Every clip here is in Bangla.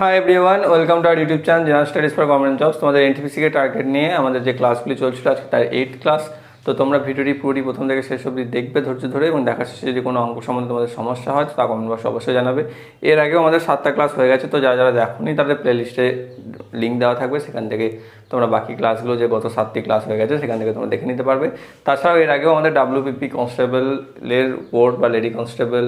Hi everyone welcome to our YouTube channel general studies for government jobs তোমাদের এনটিপিসিকে টার্গেট নিয়ে আমাদের যে ক্লাসগুলি চলছিল আজকে তার এইট ক্লাস তো তোমরা ভিডিওটি পুরোটি প্রথম থেকে শেষ অবধি দেখবে, ধৈর্য ধরে এবং দেখার শেষে যদি কোনো অঙ্ক সম্বন্ধে তোমাদের সমস্যা হয়, তো কমেন্ট বক্সে অবশ্যই জানাবে। এর আগেও আমাদের সাতটা ক্লাস হয়ে গেছে, তো যারা যারা দেখোনি তাদের প্লেলিস্টে লিঙ্ক দেওয়া থাকবে, সেখান থেকে তোমরা বাকি ক্লাসগুলো যে গত সাতটি ক্লাস হয়ে গেছে, সেখান থেকে তোমরা দেখে নিতে পারবে। তাছাড়াও এর আগেও আমাদের ডাব্লিউপিপি কনস্টেবলের বোর্ড বা লেডি কনস্টেবল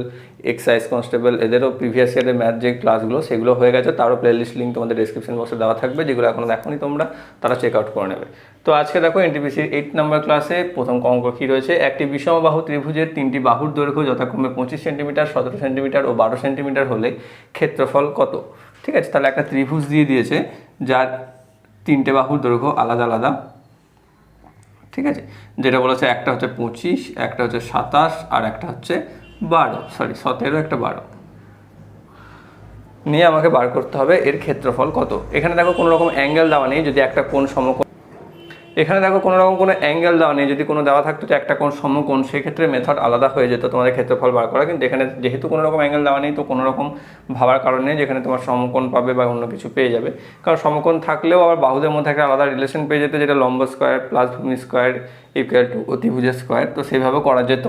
এক্সাইজ কনস্টেবল এদেরও প্রিভিয়াস ইয়ারের ম্যাথ যে ক্লাসগুলো সেগুলো হয়ে গেছে। তারও প্লেলিস্ট লিঙ্ক তোমাদের ডিসক্রিপশন বক্সে দেওয়া থাকবে, যেগুলো এখনও দেখোনি তোমরা, তারা চেক আউট করে নেবে। তো আজকে দেখো এনটিপিসির এইট নাম্বার ক্লাসে প্রথম অঙ্ক কী রয়েছে? একটি বিষমবাহু ত্রিভুজের তিনটি বাহুর দৈর্ঘ্য যথাক্রমে পঁচিশ সেন্টিমিটার সতেরো সেন্টিমিটার ও বারো সেন্টিমিটার হলে ক্ষেত্রফল কত? ঠিক আছে, তাহলে একটা ত্রিভুজ দিয়ে দিয়েছে, যার তিনটে বাহুর দৈর্ঘ্য আলাদা আলাদা। ঠিক আছে? যেটা বলেছে একটা হচ্ছে পঁচিশ, একটা হচ্ছে সাতাশ, আর একটা হচ্ছে বারো। সরি সতেরো, একটা বারো। নিয়ে আমাকে বার করতে হবে। এর ক্ষেত্রফল কত? এখানে দেখো কোনো রকম অ্যাঙ্গেল দেওয়া নেই। যদি একটা কোন সমকোণ এখানে দেখো কোনো রকম কোনো অ্যাঙ্গেল দেওয়া নেই। যদি কোনো দেওয়া থাকতো যে একটা কোন সমকোণ, সেক্ষেত্রে মেথড আলাদা হয়ে যেত তোমাদের ক্ষেত্রফল বার করা। কিন্তু এখানে যেহেতু কোনো রকম অ্যাঙ্গেল দেওয়া নেই, তো কোনো রকম ভাবার কারণে যেখানে তোমার সমকোণ পাবে বা অন্য কিছু পেয়ে যাবে। কারণ সমকোণ থাকলেও আবার বাহুদের মধ্যে একটা আলাদা রিলেশন পেয়ে যেত, যেটা লম্ব স্কোয়ার প্লাস ভূমি স্কোয়ার ইকুয়াল টু অতিভুজের স্কোয়ার তো সেইভাবে করা যেত।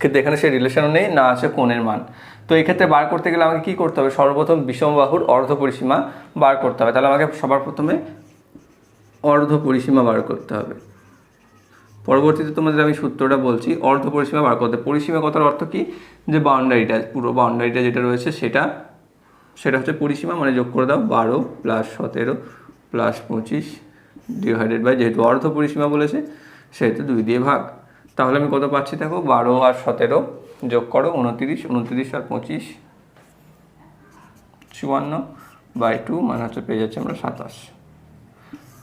কিন্তু এখানে সেই রিলেশনও নেই, না আছে কোণের মান। তো এই ক্ষেত্রে বার করতে গেলে আমাকে কী করতে হবে? সর্বপ্রথম বিষমবাহুর অর্ধ পরিসীমা বার করতে হবে। তাহলে আমাকে সবার প্রথমে অর্ধ পরিসীমা বার করতে হবে। পরবর্তীতে তোমাদের আমি সূত্রটা বলছি, অর্ধ পরিসীমা বার করতে পরিসীমা কথার অর্থ কি? যে বাউন্ডারিটা, পুরো বাউন্ডারিটা যেটা রয়েছে সেটা সেটা হচ্ছে পরিসীমা মানে যোগ করে দাও বারো প্লাস সতেরো প্লাস পঁচিশ ডিভাইডেড বাই যেহেতু অর্ধ পরিসীমা বলেছে, সেহেতু দুই দিয়ে ভাগ। তাহলে আমি কত পাচ্ছি দেখো? বারো আর সতেরো যোগ করো, উনতিরিশ উনতিরিশ আর পঁচিশ, চুয়ান্ন বাই টু মানে হচ্ছে পেয়ে যাচ্ছে আমরা সাতাশ।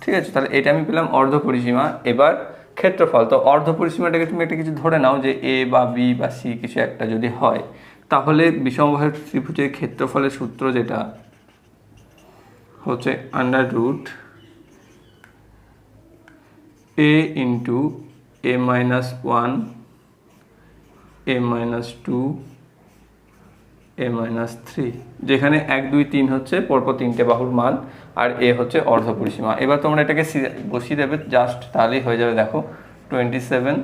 ঠিক আছে, তাহলে এটা আমি পেলাম অর্ধ পরিসীমা। এবার ক্ষেত্রফল, তো অর্ধ পরিসীমাটাকে তুমি একটা কিছু ধরে নাও যে এ বা বি বা সি কিছু একটা যদি হয়, তাহলে বিষমবাহের ত্রিভুজের ক্ষেত্রফলের সূত্র যেটা হচ্ছে under root a into a minus one a minus two a minus three যেখানে এক, দুই, তিন হচ্ছে, পরপর তিনটে বাহুর মান। আর এ হচ্ছে অর্ধ পরিসীমা। এবার তোমরা এটাকে বসিয়ে দেবে জাস্ট তাহলেই হয়ে যাবে, দেখো twenty seven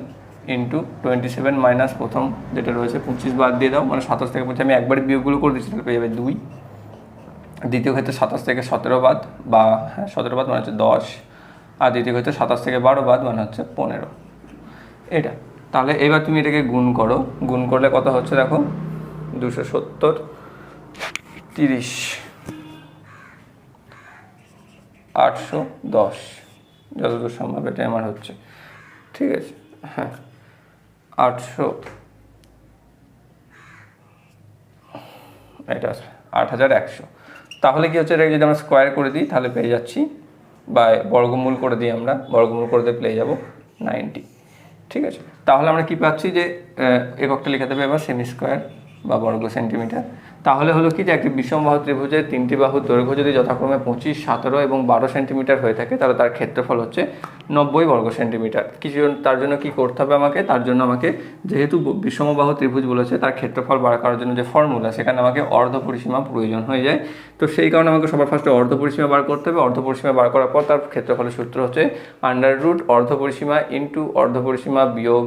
into twenty seven minus প্রথম যেটা রয়েছে, পঁচিশ বাদ দিয়ে দাও মানে সাতাশ থেকে পঁচিশ, আমি একবারে বিয়োগগুলো করে দিচ্ছি, তাহলে পেয়ে যাবে দুই। দ্বিতীয় ক্ষেত্রে সাতাশ থেকে সতেরো বাদ, বা হ্যাঁ সতেরো বাদ মানে হচ্ছে দশ। আর দ্বিতীয় ক্ষেত্রে সাতাশ থেকে বারো বাদ মানে হচ্ছে পনেরো। এটা। তাহলে এবার তুমি এটাকে গুণ করো। গুণ করলে কত হচ্ছে দেখো? দুশো সত্তর, তিরিশ। আটশো দশ। যতদূর সম্ভব এটাই আমার হচ্ছে। ঠিক আছে হ্যাঁ আটশো এটা আট হাজার একশো। তাহলে কি হচ্ছে, এটাকে যদি আমরা স্কোয়ার করে দিই, তাহলে পেয়ে যাচ্ছি বা বর্গমূল করে দিই আমরা, বর্গমূল করে দিয়ে পেয়ে যাব নাইনটি। ঠিক আছে, তাহলে আমরা কি পাচ্ছি যে এককটা লিখে দেবে এবার সেমি স্কোয়ার বা বর্গ সেন্টিমিটার তাহলে হলো কি যে একটি বিষমবাহু ত্রিভুজের তিনটি বাহুর দৈর্ঘ্য যদি যথাক্রমে পঁচিশ, সতেরো এবং বারো সেন্টিমিটার হয়ে থাকে, তাহলে তার ক্ষেত্রফল হচ্ছে নব্বই বর্গ সেন্টিমিটার। কিছু তার জন্য কি করতে হবে আমাকে? তার জন্য আমাকে যেহেতু বিষমবাহু ত্রিভুজ বলেছে, তার ক্ষেত্রফল বার করার জন্য যে ফর্মুলা সেখানে আমাকে অর্ধ পরিসীমা প্রয়োজন হয়ে যায়। তো সেই কারণে আমাকে সবার ফার্স্টে অর্ধ পরিসীমা বার করতে হবে। অর্ধ পরিসীমা বার করার পর তার ক্ষেত্রফলের সূত্র হচ্ছে আন্ডার রুট অর্ধ পরিসীমা ইন্টু অর্ধ পরিসীমা বিয়োগ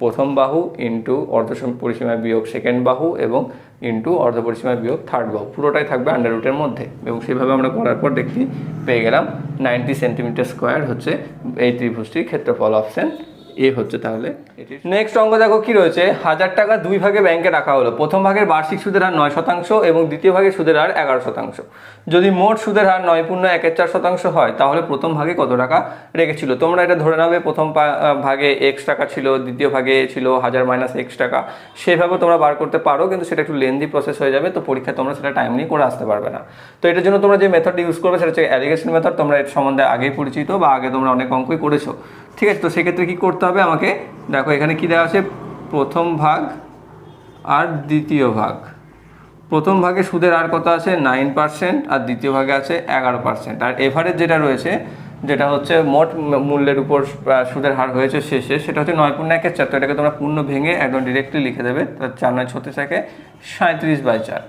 প্রথম বাহু ইন্টু অর্ধ পরিসীমা বিয়োগ সেকেন্ড বাহু এবং ইন্টু অর্ধ পরিসীমার বিয়োগ থার্ড গভ পুরোটাই থাকবে আন্ডার রুটের মধ্যে। এবং সেভাবে আমরা করার পর দেখি, পেয়ে গেলাম নাইনটি সেন্টিমিটার স্কোয়ার হচ্ছে এই ত্রিভুজটির ক্ষেত্রফল অপশন এ হচ্ছে তাহলে। নেক্সট অঙ্ক দেখো কি রয়েছে? হাজার টাকা দুই ভাগে ব্যাংকে রাখা হলো। প্রথম ভাগের বার্ষিক সুদের হার নয় শতাংশ এবং দ্বিতীয় ভাগের সুদের হার এগারো শতাংশ। যদি মোট সুদের হার নয় পূর্ণ একের চার শতাংশ হয় তাহলে প্রথম ভাগে কত টাকা রেখেছিল? তোমরা এটা ধরে নেবে প্রথম পা- ভাগে এক্স টাকা ছিল দ্বিতীয় ভাগে ছিল হাজার মাইনাস এক্স টাকা। সেভাবে তোমরা বার করতে পারো কিন্তু সেটা একটু লেন্দি প্রসেস হয়ে যাবে তো পরীক্ষায় তোমরা সেটা টাইম নিয়ে করে আসতে পারবে না। তো এটার জন্য তোমরা যে মেথডটি ইউজ করবে সেটা হচ্ছে অ্যালিগেশন মেথড তোমরা এর সম্বন্ধে আগেই পরিচিত বা আগে তোমরা অনেক অঙ্কই করেছ। ঠিক আছে, তো সেক্ষেত্রে কী করতে হবে আমাকে? দেখো, এখানে কী দেওয়া আছে? প্রথম ভাগ আর দ্বিতীয় ভাগ। প্রথম ভাগে সুদের আর কত আছে? নাইন পার্সেন্ট আর দ্বিতীয় ভাগে আছে এগারো পার্সেন্ট আর এভারেজ যেটা রয়েছে, যেটা হচ্ছে মোট মূল্যের উপর সুদের হার হয়েছে শেষে, সেটা হচ্ছে নয় পূর্ণ একের চার। তো এটাকে তোমরা পূর্ণ ভেঙে একদম ডিরেক্টলি লিখে দেবে। তার চার নয় ছত্রিশ একে সাঁত্রিশ বাই চার।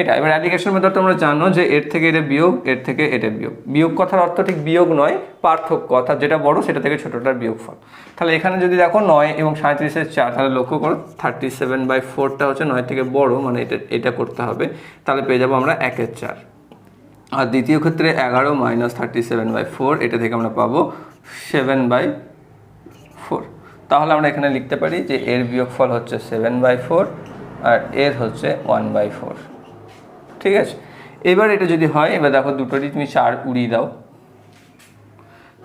এটা এবার অ্যালিগেশন মেথড তোমরা জানো যে এর থেকে এটা বিয়োগ, এর থেকে এটা বিয়োগ। বিয়োগ কথার অর্থ ঠিক বিয়োগ নয়, পার্থক্য। অর্থাৎ যেটা বড়, সেটা থেকে ছোটোটার বিয়োগফল। তাহলে এখানে যদি দেখো নয় এবং সাঁত্রিশের চার, তাহলে লক্ষ্য করো থার্টি সেভেন বাই ফোরটা হচ্ছে নয় থেকে বড় মানে এটা এটা করতে হবে। তাহলে পেয়ে যাব আমরা একের চার। আর দ্বিতীয় ক্ষেত্রে এগারো minus thirty seven by four এটা থেকে আমরা পাবো সেভেন বাই ফোর তাহলে আমরা এখানে লিখতে পারি যে এর বিয়োগফল হচ্ছে সেভেন বাই ফোর আর এর হচ্ছে ওয়ান বাই ফোর ঠিক আছে? এবার এটা যদি হয়, এবার দেখো দুটোরই তুমি চার উড়িয়ে দাও।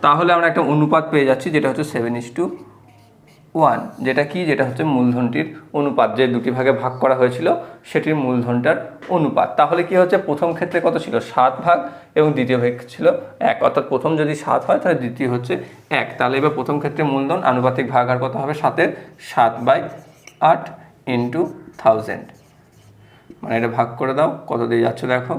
তাহলে আমরা একটা অনুপাত পেয়ে যাচ্ছি, যেটা হচ্ছে সেভেন ইস টু ওয়ান যেটা কি? যেটা হচ্ছে মূলধনটির অনুপাত। যে দুটি ভাগে ভাগ করা হয়েছিল, সেটির মূলধনটার অনুপাত। তাহলে কি হচ্ছে? প্রথম ক্ষেত্রে কত ছিল? সাত ভাগ, এবং দ্বিতীয় ভাগ ছিল এক। অর্থাৎ প্রথম যদি সাত হয়, তাহলে দ্বিতীয় হচ্ছে এক। তাহলে এবার প্রথম ক্ষেত্রে মূলধন, আনুপাতিক ভাগ আর কত হবে? সাতের, সাত বাই আট ইন্টু থাউজেন্ড মানে এটা ভাগ করে দাও। কত দিয়ে যাচ্ছে দেখো।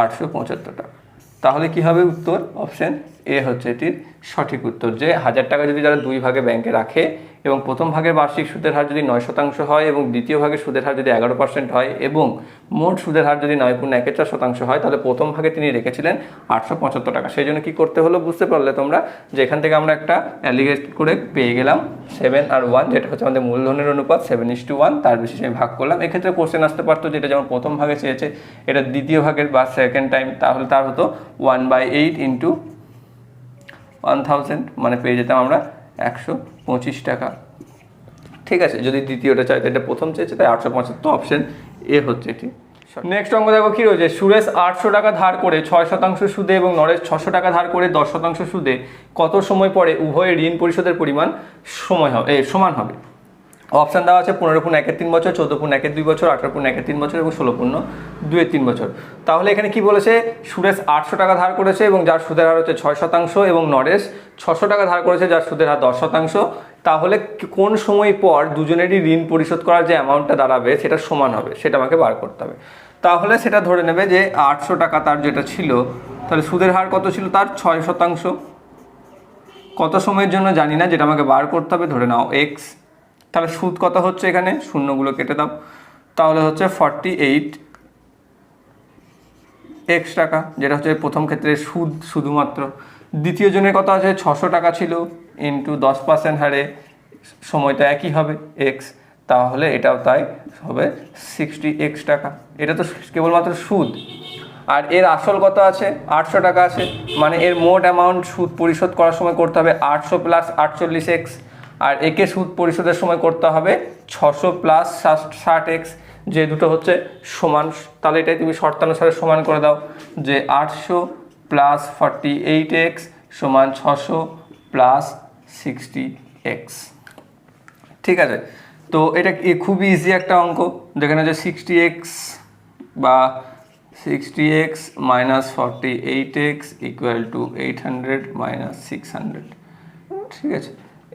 আটশো পঁচাত্তর টাকা। তাহলে কি হবে উত্তর? অপশন এ হচ্ছে এটির সঠিক উত্তর যে হাজার টাকা যদি যারা দুই ভাগে ব্যাংকে রাখে এবং প্রথম ভাগের বার্ষিক সুদের হার যদি নয় শতাংশ হয় এবং দ্বিতীয় ভাগের সুদের হার যদি এগারো পার্সেন্ট হয় এবং মোট সুদের হার যদি নয় পূর্ণ একের চার শতাংশ হয়, তাহলে প্রথম ভাগে তিনি রেখেছিলেন আটশো পঁচাত্তর টাকা। সেই জন্য কী করতে হলো বুঝতে পারলে তোমরা যে এখান থেকে আমরা একটা অ্যালিগেট করে পেয়ে গেলাম সেভেন আর ওয়ান যেটা হচ্ছে আমাদের মূলধনের অনুপাত সেভেন ইস টু ওয়ান তার বেশি আমি ভাগ করলাম। এক্ষেত্রে কোশ্চেন আসতে পারতো যেটা যেমন প্রথম ভাগে চেয়েছে, এটা দ্বিতীয় ভাগের বা সেকেন্ড টাইম তাহলে তার হতো one by eight into one thousand মানে পেয়ে যেতাম আমরা একশো পঁচিশ টাকা। ঠিক আছে, যদি দ্বিতীয়টা চাই এটা প্রথম চেয়েছে তাই আটশো পঁচাত্তর অপশন এ হচ্ছে এটি। নেক্সট অঙ্ক দেখো, কী রয়েছে? সুরেশ আটশো টাকা ধার করে ছয় শতাংশ সুদে এবং নরেশ ছশো টাকা ধার করে দশ শতাংশ সুদে। কত সময় পরে উভয়ের ঋণ পরিশোধের পরিমাণ সময় হবে? সমান হবে। অপশান দেওয়া আছে পনেরো পূর্ণ একের তিন বছর, চোদ্দ পূর্ণ একের দুই বছর, আঠারো পূর্ণ একের তিন বছর এবং ষোলো পূর্ণ দুয়ের তিন বছর। তাহলে এখানে কি বলেছে? সুরেশ আটশো টাকা ধার করেছে এবং যার সুদের হার হচ্ছে ছয় শতাংশ এবং নরেশ ছশো টাকা ধার করেছে, যার সুদের হার দশ শতাংশ। তাহলে কোন সময় পর দুজনেরই ঋণ পরিশোধ করার যে অ্যামাউন্টটা দাঁড়াবে, সেটা সমান হবে, সেটা আমাকে বার করতে হবে। তাহলে সেটা ধরে নেবে যে আটশো টাকা তার যেটা ছিল, তাহলে সুদের হার কত ছিল? তার ছয় শতাংশ। কত সময়ের জন্য জানি না, যেটা আমাকে বার করতে হবে, ধরে নাও এক্স তাহলে সুদ কত হচ্ছে এখানে? শূন্যগুলো কেটে দাও। তাহলে হচ্ছে ফর্টি এইট এক্স টাকা, যেটা হচ্ছে প্রথম ক্ষেত্রে সুদ শুধুমাত্র। দ্বিতীয় জনের কত আছে, ছশো টাকা ছিল ইন্টু দশ পার্সেন্ট হারে, সময়টা একই হবে এক্স তাহলে এটাও তাই হবে সিক্সটি এক্স টাকা। এটা তো কেবলমাত্র সুদ। আর এর আসল কত আছে? আটশো টাকা আছে। মানে এর মোট অ্যামাউন্ট সুদ পরিশোধ করার সময় করতে হবে আটশো প্লাস আটচল্লিশ এক্স আর একে সুদ পরিশোধের সময় করতে হবে ছশো প্লাস ষাট এক্স যে দুটো হচ্ছে সমান। তাহলে এটাই তুমি শর্তানুসারে সমান করে দাও যে আটশো প্লাস ফর্টি এইট এক্স সমান ছশো প্লাস সিক্সটি এক্স ঠিক আছে? তো এটা খুবই ইজি একটা অঙ্ক। যেখানে যে সিক্সটি এক্স বা sixty x minus forty eight x equal to eight hundred minus six hundred ঠিক আছে?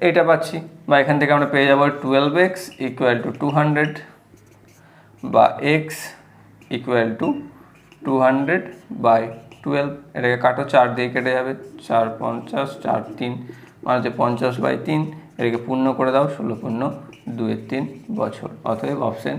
এইটা পাচ্ছি, বা এখান থেকে আমরা পেয়ে যাব twelve x equal to two hundred বা x equal to two hundred by twelve এটাকে কাটো, চার দিয়ে কেটে যাবে, চার পঞ্চাশ, চার তিন মানে হচ্ছে পঞ্চাশ বাই তিন, এটাকে পূর্ণ করে দাও, ষোলো পূর্ণ, দুয়ের তিন বছর, অতএব অপশন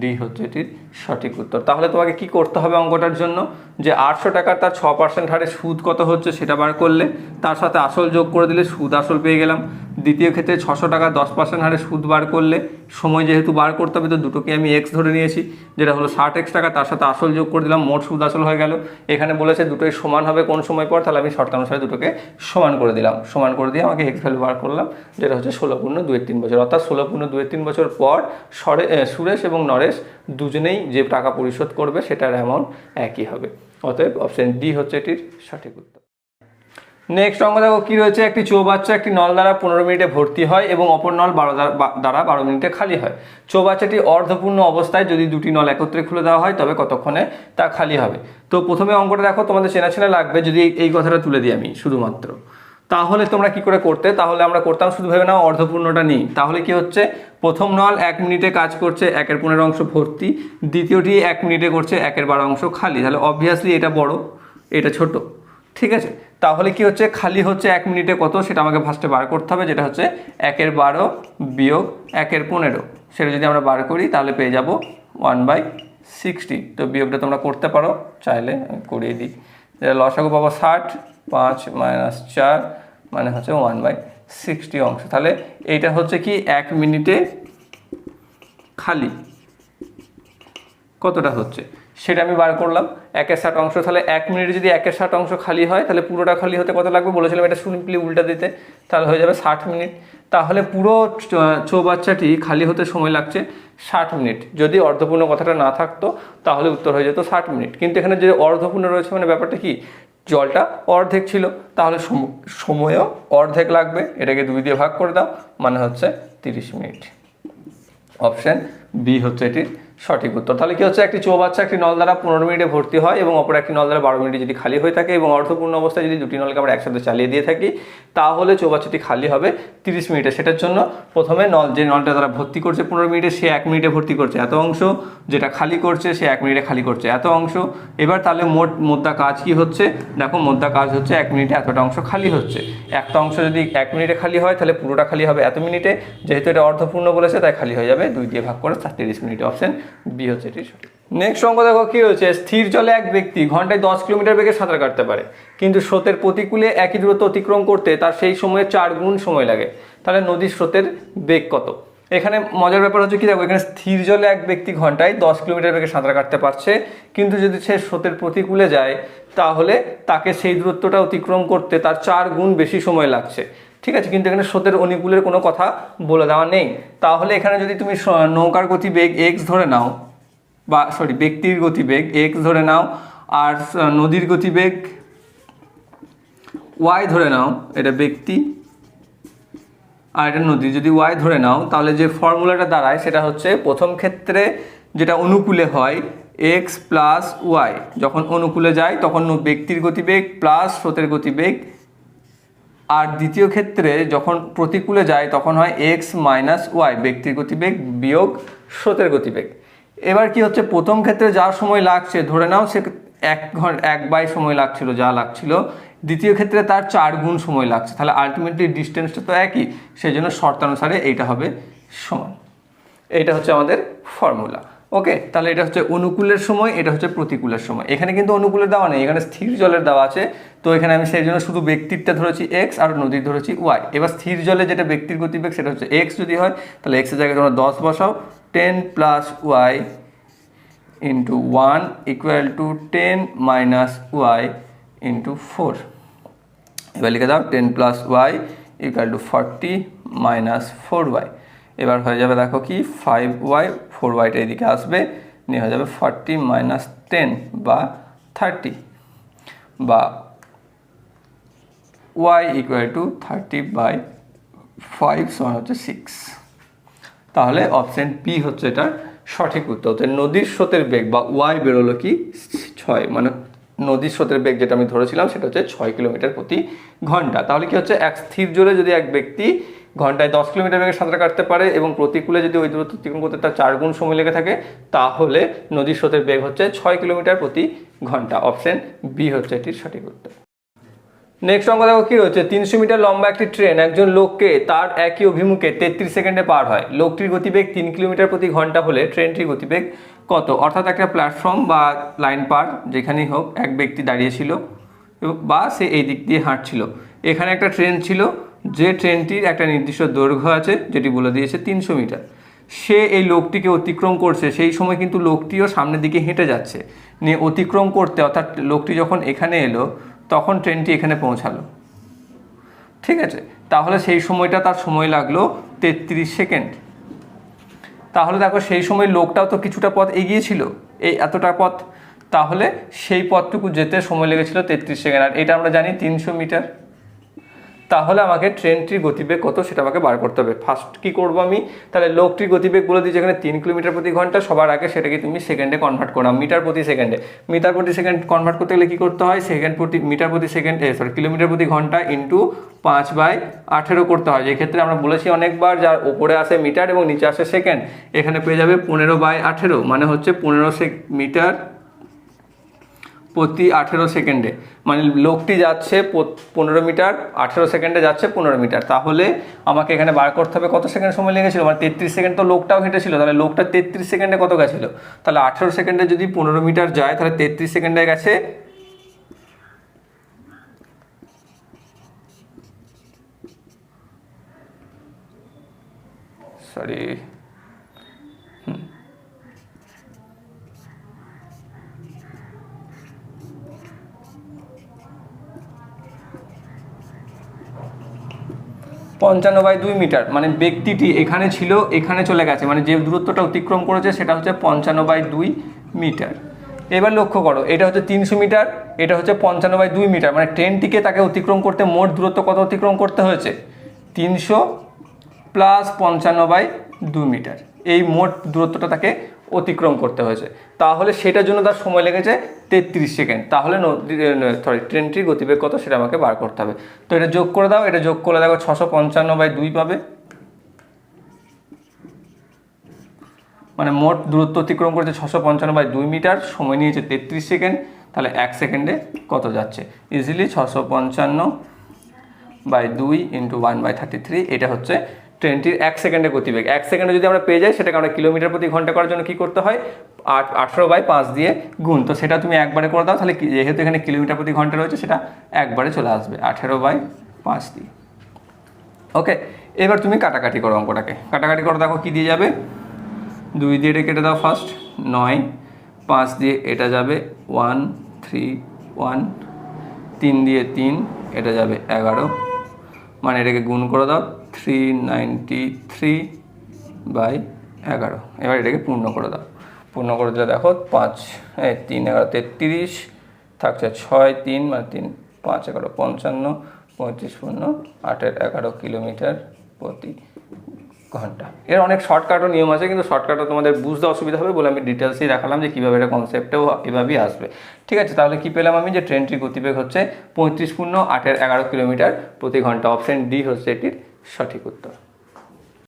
ডি হচ্ছে এটির সঠিক উত্তর। তাহলে তোমাকে কি করতে হবে অঙ্কটার জন্য? যে আটশো টাকার তার ছ পার্সেন্ট হারে সুদ কত হচ্ছে সেটা বার করলে, তার সাথে আসল যোগ করে দিলে সুদ আসল পেয়ে গেলাম। দ্বিতীয় ক্ষেত্রে ছশো টাকা দশ পার্সেন্ট হারে সুদ বার করলে, সময় যেহেতু বার করতে হবে, তো দুটোকে আমি এক্স ধরে নিয়েছি, যেটা হলো ষাট এক্স টাকা, তার সাথে আসল যোগ করে দিলাম, মোট সুদ আসল হয়ে গেল। এখানে বলেছে দুটোই সমান হবে কোন সময় পর, তাহলে আমি শর্তানুসারে দুটোকে সমান করে দিলাম। সমান করে দিয়ে আমাকে এক্স ভ্যালু বার করলাম, যেটা হচ্ছে ষোলো পূর্ণ দুয়ের তিন বছর। অর্থাৎ ষোলো পূর্ণ দুয়ের তিন বছর পর, সরে সুরেশ এবং নরেশ দুজনেই যে টাকা পরিশোধ করবে সেটার অ্যামাউন্ট একই হবে। অতএব অপশন ডি হচ্ছে এটির সঠিক উত্তর। নেক্সট অঙ্ক দেখো, কি রয়েছে? একটি চৌবাচ্চা একটি নল দ্বারা পনেরো মিনিটে ভর্তি হয় এবং অপর নল বারো দ্বারা- বারো মিনিটে খালি হয়। চৌবাচ্চাটি অর্ধপূর্ণ অবস্থায় যদি দুটি নল একত্রে খুলে দেওয়া হয়, তবে কতক্ষণে তা খালি হবে? তো প্রথমে অঙ্কটা দেখো, তোমাদের চেনা চেনা লাগবে, যদি এই কথাটা তুলে দিই আমি, শুধুমাত্র। তাহলে তোমরা কি করে করতে? তাহলে আমরা করতাম, শুধু ভেবে নাও, অর্ধপূর্ণটা নিই। তাহলে কি হচ্ছে? প্রথম নল এক মিনিটে কাজ করছে একের পনেরো অংশ ভর্তি, দ্বিতীয়টি এক মিনিটে করছে একের বারো অংশ খালি। তাহলে অবভিয়াসলি এটা বড়, এটা ছোট। ঠিক আছে? তাহলে কি হচ্ছে? খালি হচ্ছে এক মিনিটে কত? সেটা আমাকে ফার্স্টে বার করতে হবে, যেটা হচ্ছে একের বারো বিয়োগ একের পনেরো। সেটা যদি আমরা বার করি, তাহলে পেয়ে যাব ওয়ান বাই সিক্সটি তো বিয়োগটা তোমরা করতে পারো, চাইলে করিয়ে দিই। লসাগু পাবো ষাট, পাঁচ মাইনাস চার মানে হচ্ছে ওয়ান বাই সিক্সটি অংশ। তাহলে এইটা হচ্ছে কি এক মিনিটে খালি। কতটা হচ্ছে? সেটা আমি বার করলাম। একের ষাট অংশ, তাহলে এক মিনিটে যদি একের ষাট অংশ খালি হয়, তাহলে পুরোটা খালি হতে কত লাগবে? বলেছিলাম এটা সিম্পলি উল্টা দিতে, তাহলে হয়ে যাবে ষাট মিনিট। তাহলে পুরো চৌবাচ্চাটি খালি হতে সময় লাগছে ষাট মিনিট। যদি অর্ধপূর্ণ কথাটা না থাকতো, তাহলে উত্তর হয়ে যেত ষাট মিনিট। কিন্তু এখানে যে অর্ধপূর্ণ রয়েছে মানে ব্যাপারটা কি? জলটা অর্ধেক ছিল, তাহলে সময়ও অর্ধেক লাগবে। এটাকে দুই দিয়ে ভাগ করে দাও মানে হচ্ছে তিরিশ মিনিট। অপশন বি হচ্ছে এটির সঠিক উত্তর। তাহলে কি হচ্ছে? একটি চৌবাচ্চা একটি নল দ্বারা পনেরো মিনিটে ভর্তি হয় এবং অপর একটি নল দ্বারা বারো মিনিটে যদি খালি হয়ে থাকে এবং অর্ধপূর্ণ অবস্থায় যদি দুটি নলকে আমরা একসাথে চালিয়ে দিয়ে থাকি, তাহলে চৌবাচ্চাটি খালি হবে তিরিশ মিনিটে। সেটার জন্য প্রথমে নল, যে নলটা তারা ভর্তি করছে পনেরো মিনিটে, সে এক মিনিটে ভর্তি করছে। এত অংশ যেটা খালি করছে, সে এক মিনিটে খালি করছে। এত অংশ। এবার তাহলে মোট মোদ্দা কাজ কি হচ্ছে? দেখো, মোদ্দা কাজ হচ্ছে এক মিনিটে এতটা অংশ খালি হচ্ছে। একটা অংশ যদি এক মিনিটে খালি হয়, তাহলে পুরোটা খালি হবে এত মিনিটে। যেহেতু এটা অর্ধপূর্ণ বলেছে, তাই খালি হয়ে যাবে। দুই দিয়ে ভাগ করে তিরিশ মিনিট। অপশন বি হচ্ছে এটি সঠিক নেক্সট অঙ্ক দেখো কি হয়েছে? স্থির জলে এক ব্যক্তি ঘন্টায় দশ কিলোমিটার বেগে সাঁতার কাটতে পারে। কিন্তু স্রোতের প্রতিকূলে একই দূরত্ব অতিক্রম করতে তার সেই সময়ে চার গুণ সময় লাগে। তাহলে নদীর স্রোতের বেগ কত? এখানে মজার ব্যাপার হচ্ছে কি দেখো, এখানে স্থির জলে এক ব্যক্তি ঘন্টায় দশ কিলোমিটার বেগে সাঁতার কাটতে পারছে। কিন্তু যদি সে স্রোতের প্রতিকূলে যায়, তাহলে তাকে সেই দূরত্বটা অতিক্রম করতে তার চার গুণ বেশি সময় লাগছে। ঠিক আছে, কিন্তু এখানে স্রোতের অনুকূলের কোনো কথা বলে দেওয়া নেই। তাহলে এখানে যদি তুমি নৌকার গতিবেগ এক্স ধরে নাও, বা সরি ব্যক্তির গতিবেগ এক্স ধরে নাও, আর নদীর গতিবেগ ওয়াই ধরে নাও, এটা ব্যক্তি, আর এটা নদী। যদি ওয়াই ধরে নাও, তাহলে যে ফর্মুলাটা দাঁড়ায় সেটা হচ্ছে প্রথম ক্ষেত্রে যেটা অনুকূলে হয় এক্স প্লাস ওয়াই যখন অনুকূলে যায়, তখন ব্যক্তির গতিবেগ প্লাস স্রোতের গতিবেগ আর দ্বিতীয় ক্ষেত্রে যখন প্রতিকূলে যায়, তখন হয় এক্স মাইনাস ওয়াই ব্যক্তির গতিবেগ বিয়োগ স্রোতের গতিবেগ। এবার কি হচ্ছে? প্রথম ক্ষেত্রে যা সময় লাগছে, ধরে নাও সে এক ঘণ্টা এক বাই সময় লাগছিল, যা লাগছিল। দ্বিতীয় ক্ষেত্রে তার চার গুণ সময় লাগছে। তাহলে আলটিমেটলি ডিস্টেন্সটা তো একই সেই জন্য শর্তানুসারে এইটা হবে সমান। এইটা হচ্ছে আমাদের ফর্মুলা ওকে তাহলে এটা হচ্ছে অনুকূলের সময়, এটা হচ্ছে প্রতিকূলের সময়। এখানে কিন্তু অনুকূলের দেওয়া নেই, এখানে স্থির জলের দেওয়া আছে। তো এখানে আমি সেই জন্য শুধু ব্যক্তিরটা ধরেছি এক্স আর নদীর ধরেছি ওয়াই এবার স্থির জলে যেটা ব্যক্তির গতিবেগ, সেটা হচ্ছে এক্স যদি হয়, তাহলে এক্সের জায়গায় তোমরা দশ বসাও। Ten plus y into one equal to ten minus y into four এবার লিখে দাও ten plus y equal to forty minus four y এবার হয়ে যাবে দেখো কি ফাইভ ওয়াই ফোর ওয়াইটা এদিকে আসবে, নিয়ে হয়ে যাবে ফর্টি মাইনাস টেন বা থার্টি বা y equal to thirty by five সমান হচ্ছে সিক্স তাহলে অপশন পি হচ্ছে এটার সঠিক উত্তর। তো নদীর স্রোতের বেগ বা ওয়াই বেরোলো কি ছয় মানে নদীর স্রোতের বেগ যেটা আমি ধরেছিলাম সেটা হচ্ছে ছয় কিলোমিটার প্রতি ঘণ্টা। তাহলে কি হচ্ছে? এক স্থির জলে যদি এক ব্যক্তি ঘন্টায় দশ কিলোমিটার বেগে সাঁতার কাটতে পারে এবং প্রতিকূলে যদি ওই দূরত্ব অতিক্রম করতে তার চার গুণ সময় লেগে থাকে, তাহলে নদীর স্রোতের বেগ হচ্ছে ছয় কিলোমিটার প্রতি ঘণ্টা। অপশন বি হচ্ছে এটির সঠিক উত্তর। নেক্সট অঙ্ক দেখো কি রয়েছে? তিনশো মিটার লম্বা একটি ট্রেন একজন লোককে তার একই অভিমুখে তেত্রিশ সেকেন্ডে পার হয়। লোকটির গতিবেগ তিন কিলোমিটার প্রতি ঘণ্টা হলে ট্রেনটির গতিবেগ কত? অর্থাৎ একটা প্ল্যাটফর্ম বা লাইন পার, যেখানেই হোক, এক ব্যক্তি দাঁড়িয়েছিল বা সে এই দিক দিয়ে হাঁটছিল। এখানে একটা ট্রেন ছিল যে ট্রেনটির একটা নির্দিষ্ট দৈর্ঘ্য আছে, যেটি বলে দিয়েছে তিনশো মিটার। সে এই লোকটিকে অতিক্রম করছে, সেই সময় কিন্তু লোকটিও সামনের দিকে হেঁটে যাচ্ছে। নিয়ে অতিক্রম করতে অর্থাৎ লোকটি যখন এখানে এলো, তখন ট্রেনটি এখানে পৌঁছালো। ঠিক আছে? তাহলে সেই সময়টা তার সময় লাগল তেত্রিশ সেকেন্ড। তাহলে দেখো, সেই সময় লোকটাও তো কিছুটা পথ এগিয়েছিল এই এতটা পথ। তাহলে সেই পথটুকু যেতে সময় লেগেছিল তেত্রিশ সেকেন্ড। আর এটা আমরা জানি তিনশো মিটার। তাহলে আমাকে ট্রেনটির গতিবেগ কত সেটা আমাকে বার করতে হবে। ফার্স্ট কি করব আমি? তাহলে লোকটির গতিবেগ বলে দিই যেখানে তিন কিলোমিটার প্রতি ঘণ্টা, সবার আগে সেটাকে তুমি সেকেন্ডে কনভার্ট করো। মিটার প্রতি সেকেন্ডে মিটার প্রতি সেকেন্ড কনভার্ট করতে গেলে কি করতে হয়? সেকেন্ড প্রতি মিটার প্রতি সেকেন্ড সরি কিলোমিটার প্রতি ঘণ্টা ইন্টু পাঁচ বাই আঠেরো করতে হয়। যে ক্ষেত্রে আমরা বলেছি অনেকবার, যার ওপরে আসে মিটার এবং নিচে আসে সেকেন্ড এখানে পেয়ে যাবে পনেরো বাই আঠেরো মানে হচ্ছে পনেরো মিটার প্রতি আঠেরো সেকেন্ডে মানে লোকটি যাচ্ছে পনেরো মিটার, আঠেরো সেকেন্ডে যাচ্ছে পনেরো মিটার। তাহলে আমাকে এখানে বার করতে হবে, কত সেকেন্ড সময় লেগেছিল? মানে তেত্রিশ সেকেন্ড তো লোকটাও হেঁটেছিল, তাহলে লোকটা তেত্রিশ সেকেন্ডে কত গেছিল? তাহলে আঠেরো সেকেন্ডে যদি পনেরো মিটার যায়, তাহলে তেত্রিশ সেকেন্ডে গেছে সরি পঞ্চান্ন বাই দুই মিটার। মানে ব্যক্তিটি এখানে ছিল, এখানে চলে গেছে। মানে যে দূরত্বটা অতিক্রম করেছে, সেটা হচ্ছে পঞ্চান্ন বাই দুই মিটার। এবার লক্ষ্য করো, এটা হচ্ছে তিনশো মিটার, এটা হচ্ছে পঞ্চান্ন বাই দুই মিটার। মানে ট্রেনটিকে তাকে অতিক্রম করতে মোট দূরত্ব কত অতিক্রম করতে হয়েছে? তিনশো প্লাস পঞ্চান্ন বাই দু মিটার। এই মোট দূরত্বটা তাকে অতিক্রম করতে হয়েছে। তাহলে সেটার জন্য তার সময় লেগেছে তেত্রিশ সেকেন্ড। তাহলে সরি ট্রেনটির গতিবেগ কত সেটা আমাকে বার করতে হবে। তো এটা যোগ করে দাও, এটা যোগ করে দেখো ছশো পঞ্চান্ন বাই দুই পাবে। মানে মোট দূরত্ব অতিক্রম করেছে ছশো পঞ্চান্ন বাই দুই মিটার, সময় নিয়েছে তেত্রিশ সেকেন্ড। তাহলে এক সেকেন্ডে কত যাচ্ছে? ইজিলি ছশো পঞ্চান্ন বাই দুই into one by thirty three এটা হচ্ছে ট্রেনটির এক সেকেন্ডে গতিবেগ। এক সেকেন্ডে যদি আমরা পেয়ে যাই, সেটাকে আমরা কিলোমিটার প্রতি ঘণ্টা করার জন্য কি করতে হয়? আট, আঠেরো বাই পাঁচ দিয়ে গুণ। তো সেটা তুমি একবারে করে দাও, তাহলে যেহেতু এখানে কিলোমিটার প্রতি ঘণ্টা রয়েছে, সেটা একবারে চলে আসবে। আঠেরো বাই পাঁচ দিয়ে। ওকে, এবার তুমি কাটাকাটি করো অঙ্কটাকে। কাটাকাটি করো, দেখো কী দিয়ে যাবে? দুই দিয়ে এটা কেটে দাও ফার্স্ট নয়, পাঁচ দিয়ে এটা যাবে ওয়ান থ্রি ওয়ান তিন দিয়ে তিন, এটা যাবে এগারো মানে এটাকে গুণ করে দাও থ্রি নাইনটি থ্রি বাই এগারো। এবার এটাকে পূর্ণ করে দাও। পূর্ণ করে দিলে দেখো পাঁচ এই তিন, এগারো, তেত্রিশ, থাকছে ছয়, তিন মানে তিন, পাঁচ, এগারো, পঞ্চান্ন, পঁয়ত্রিশ পূর্ণ আটের এগারো কিলোমিটার প্রতি। ঘণ্টা। এর অনেক শর্টকাটও নিয়ম আছে, কিন্তু শর্টকাটও তোমাদের বুঝতে অসুবিধা হবে বলে আমি ডিটেলসই দেখালাম যে কীভাবে এটা কনসেপ্টেও এভাবেই আসবে। ঠিক আছে, তাহলে কি পেলাম আমি? যে ট্রেনটির গতিবেগ হচ্ছে পঁয়ত্রিশ পূর্ণ আটের এগারো কিলোমিটার প্রতি ঘণ্টা। অপশন ডি হচ্ছে এটির সঠিক উত্তর।